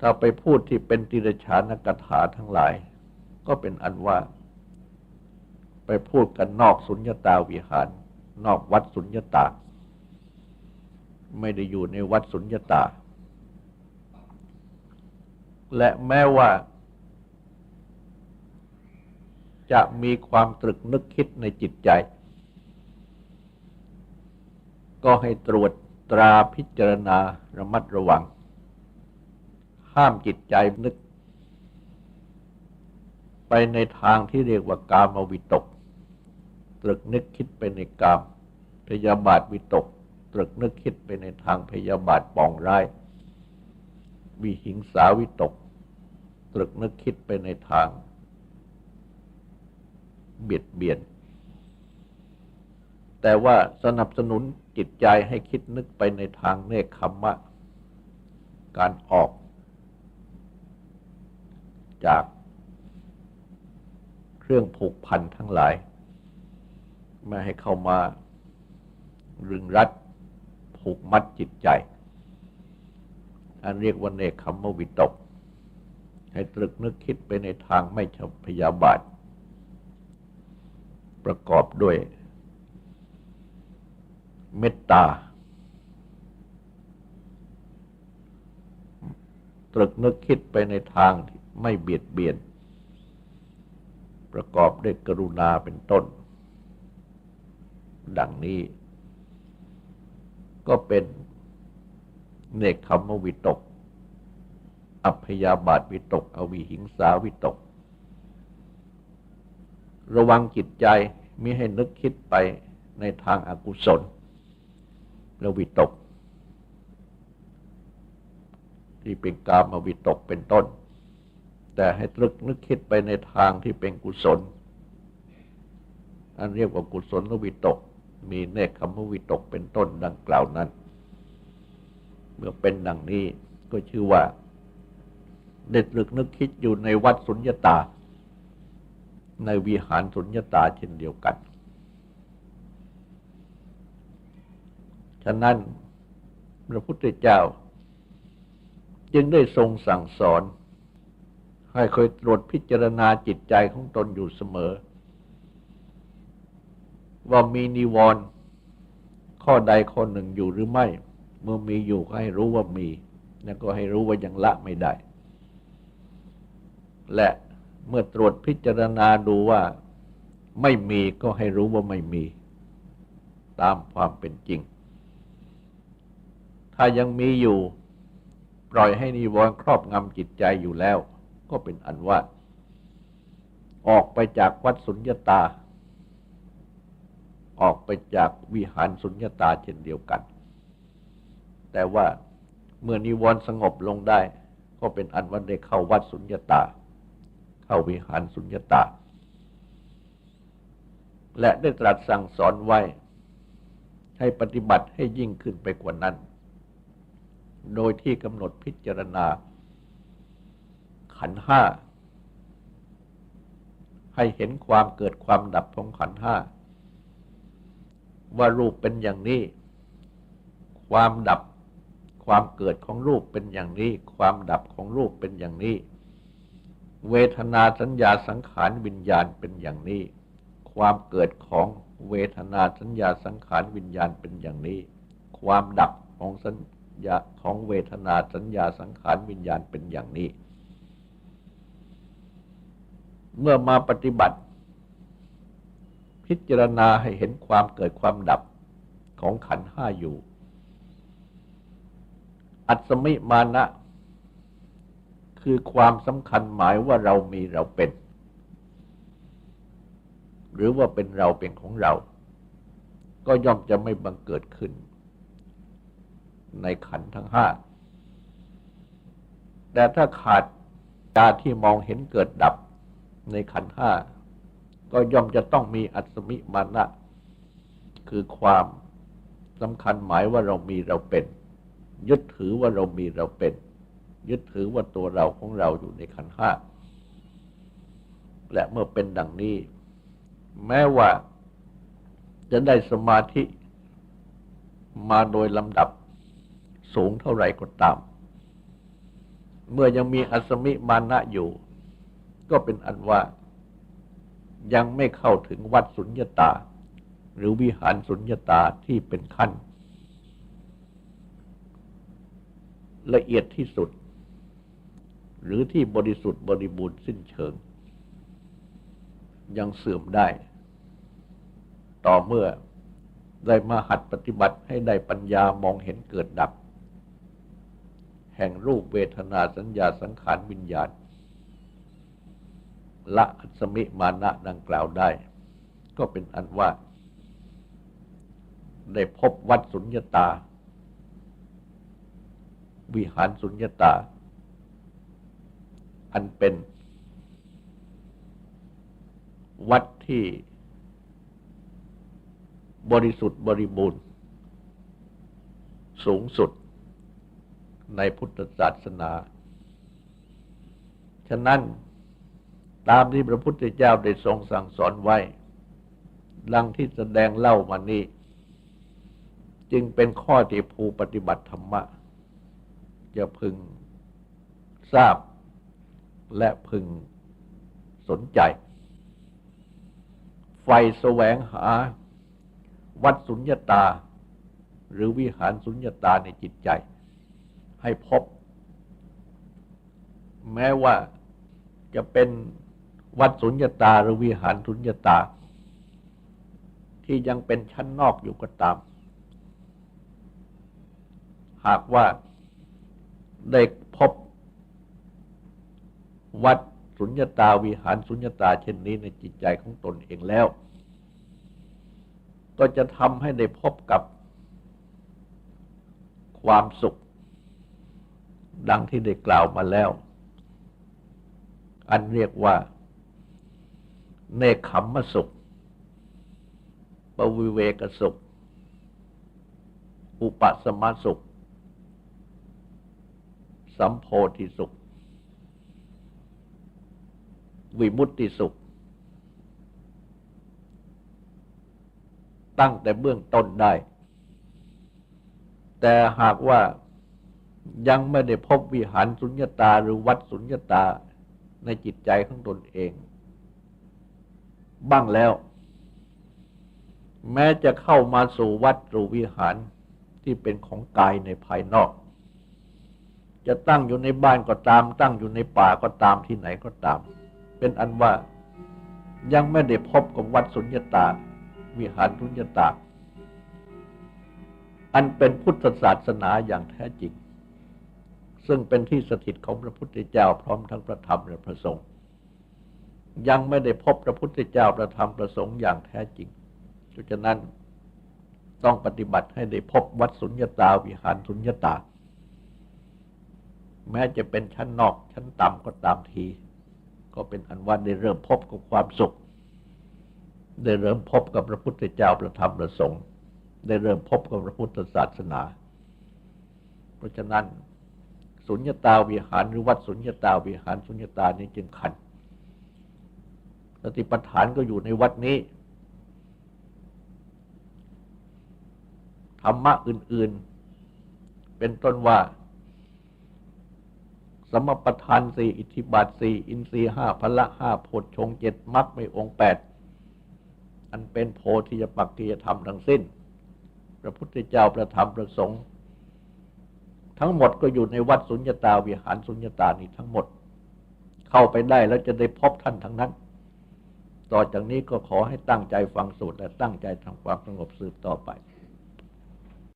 ถ้าไปพูดที่เป็นติรชานกถาทั้งหลาย ก็เป็นอันว่า ไปพูดกันนอกสุญญตาวิหาร นอกวัดสุญญตา ไม่ได้อยู่ในวัดสุญญตา และแม้ว่า จะมีความตรึกนึกคิดในจิตใจ ก็ให้ตรวจตราพิจารณาระมัดระวัง ห้ามจิตใจนึก ไปในทางที่เรียกว่ากามวิตก ตรึกนึกคิดไปในกาม พยาบาทวิตก ตรึกนึกคิดไปในทางพยาบาทปองร้ายวิหิงสาวิตก ตรึกนึกคิดไปในทาง เบียดเบียน แต่ว่าสนับสนุนจิตใจให้คิดนึกไปในทางเนคขมมะ การออก จากเครื่องผูกพันทั้งหลาย ไม่ให้เข้ามารึงรัดผูกมัดจิตใจ อันเรียกว่าเนคขมมวิตก ให้ตรึกนึกคิดไปในทางไม่ชพยาบาท ประกอบด้วย เมตตา ตรึกนึกคิดไปในทางที่ ไม่เบียดเบียน ประกอบด้วยกรุณาเป็นต้น ดังนี้ ก็เป็นเนกธรรมวิตก อัพยาบาทวิตก อวิหิงสาวิตก ระวังจิตใจมิให้นึกคิดไปในทางอากุศลและวิตก ที่เป็นกามวิตกเป็นต้น แต่ให้ตรึกนึกคิดไปในทางที่เป็นกุศล อันเรียกว่ากุศลวิตก มีเนคขมวิตกเป็นต้นดังกล่าวนั้น เมื่อเป็นดังนี้ก็ชื่อว่าเด็ดลึกนึกคิดอยู่ในวัดสุญญตา ในวิหารสุญญตาเช่นเดียวกัน ฉะนั้นพระพุทธเจ้า จึงได้ทรงสั่งสอน ให้คอยตรวจพิจารณาจิตใจของตนอยู่เสมอ ว่ามีนิวรณ์ข้อใดข้อหนึ่งอยู่หรือไม่ เมื่อมีอยู่ก็ให้รู้ว่ามี แล้วก็ให้รู้ว่ายังละไม่ได้ และเมื่อตรวจพิจารณาดูว่าไม่มีก็ให้รู้ว่าไม่มี ตามความเป็นจริง ถ้ายังมีอยู่ ปล่อยให้นิวรณ์ครอบงำจิตใจอยู่แล้ว ก็เป็นอันว่า ออกไปจากวัดสุญญาตา ออกไปจากวิหารสุญญาตาเช่นเดียวกัน แต่ว่าเมื่อนิวรณ์สงบลงได้ ก็เป็นอันว่าได้เข้าวัดสุญญาตา เข้าวิหารสุญญาตา และได้ตรัสสั่งสอนไว้ ให้ปฏิบัติให้ยิ่งขึ้นไปกว่านั้น โดยที่กำหนดพิจารณา ขันห้า ให้เห็นความเกิดความดับของขันห้า ว่ารูปเป็นอย่างนี้ ความดับความเกิดของรูปเป็นอย่างนี้ ความดับของรูปเป็นอย่างนี้ เวทนาสัญญาสังขารวิญญาณเป็นอย่างนี้ ความเกิดของเวทนาสัญญาสังขารวิญญาณเป็นอย่างนี้ ความดับของสัญญาของเวทนาสัญญาสังขารวิญญาณเป็นอย่างนี้ เมื่อมาปฏิบัติ พิจารณาให้เห็นความเกิดความดับของขันห้าอยู่ อัศมิมานะ คือความสำคัญหมายว่าเรามีเราเป็น หรือว่าเป็นเราเป็นของเรา ก็ย่อมจะไม่บังเกิดขึ้น ในขันทั้งห้า แต่ถ้าขาดตาที่มองเห็นเกิดดับ ในขันธ์ห้าก็ย่อมจะต้องมีอัศมิมานะ คือความสำคัญหมายว่าเรามีเราเป็น ยึดถือว่าเรามีเราเป็น ยึดถือว่าตัวเราของเราอยู่ในขันธ์ห้าและเมื่อเป็นดังนี้ แม้ว่าจะได้สมาธิมาโดยลำดับสูงเท่าไรก็ตาม เมื่อยังมีอัสมิมานะอยู่ ก็เป็นอันว่ายังไม่เข้าถึงวัดสุญญตา หรือวิหารสุญญตาที่เป็นขั้น ละเอียดที่สุด หรือที่บริสุทธิ์บริบูรณ์สิ้นเชิง ยังเสื่อมได้ ต่อเมื่อได้มาหัดปฏิบัติให้ได้ปัญญามองเห็นเกิดดับ แห่งรูปเวทนาสัญญาสังขารวิญญาณ ละสมิมานะดังกล่าวได้ ก็เป็นอันว่า ได้พบวัดสุญญตา วิหารสุญญตา อันเป็นวัดที่บริสุทธิ์บริบูรณ์ สูงสุดในพุทธศาสนา ฉะนั้น ตามที่พระพุทธเจ้าได้ทรงสั่งสอนไว้ ดังที่แสดงเล่ามานี้ จึงเป็นข้อที่ผู้ปฏิบัติธรรมะ จะพึงทราบและพึงสนใจ ไฟแสวงหาวัดสุญญตา หรือวิหารสุญญตาในจิตใจ ให้พบ แม้ว่าจะเป็น วัดสุญญตาหรือวิหารสุญญตา ที่ยังเป็นชั้นนอกอยู่ก็ตาม หากว่าได้พบวัดสุญญตาวิหารสุญญตา เช่นนี้ในจิตใจของตนเองแล้ว ก็จะทำให้ได้พบกับความสุข ดังที่ได้กล่าวมาแล้ว อันเรียกว่า เนคขมมสุข ปวิเวกสุข อุปสมสุข สัมโพธิสุข วิมุตติสุข ตั้งแต่เบื้องต้นได้ แต่หากว่ายังไม่ได้พบวิหารสุญญาตาหรือวัดสุญญาตาในจิตใจของตนเอง บ้างแล้ว แม้จะเข้ามาสู่วัดหรือวิหารที่เป็นของกายในภายนอก จะตั้งอยู่ในบ้านก็ตาม ตั้งอยู่ในป่าก็ตามที่ไหนก็ตาม เป็นอันว่ายังไม่ได้พบกับวัดสุญญตา วิหารสุญญตา อันเป็นพุทธศาสนาอย่างแท้จริง ซึ่งเป็นที่สถิตของพระพุทธเจ้าพร้อมทั้งพระธรรมและพระสงฆ์ ยังไม่ได้พบพระพุทธเจ้าพระธรรมพระสงฆ์อย่างแท้จริงดังฉนั้นต้องปฏิบัติให้ได้พบวัดสุญญตาวิหารสุญญตา แม้จะเป็นชั้นนอกชั้นต่ำก็ตามที ก็เป็นอันว่าได้เริ่มพบกับความสุข ได้เริ่มพบกับพระพุทธเจ้าพระธรรมพระสงฆ์ได้เริ่มพบกับพระพุทธศาสนา เพราะฉะนั้น สุญญตาวิหารหรือวัดสุญญตาวิหารสุญญตานี้จึงขัน สติปัฏฐานก็อยู่ในวัดนี้ ธรรมะอื่น ๆ เป็นต้นว่า สมปทานสี่อิทธิบาทสี่อินทรีห้าพละห้าโพชฌงเจ็ดมรรคไม่องแปดอันเป็นโพธิยปักกิยธรรมทั้งสิ้น พระพุทธเจ้าประธรรมประสงค์ ทั้งหมดก็อยู่ในวัดสุญญตาวิหารสุญญตานี้ทั้งหมด เข้าไปได้แล้วจะได้พบท่านทั้งนั้น ต่อจากนี้ก็ขอให้ตั้งใจฟังสูตรและตั้งใจทำความสงบสืบต่อไป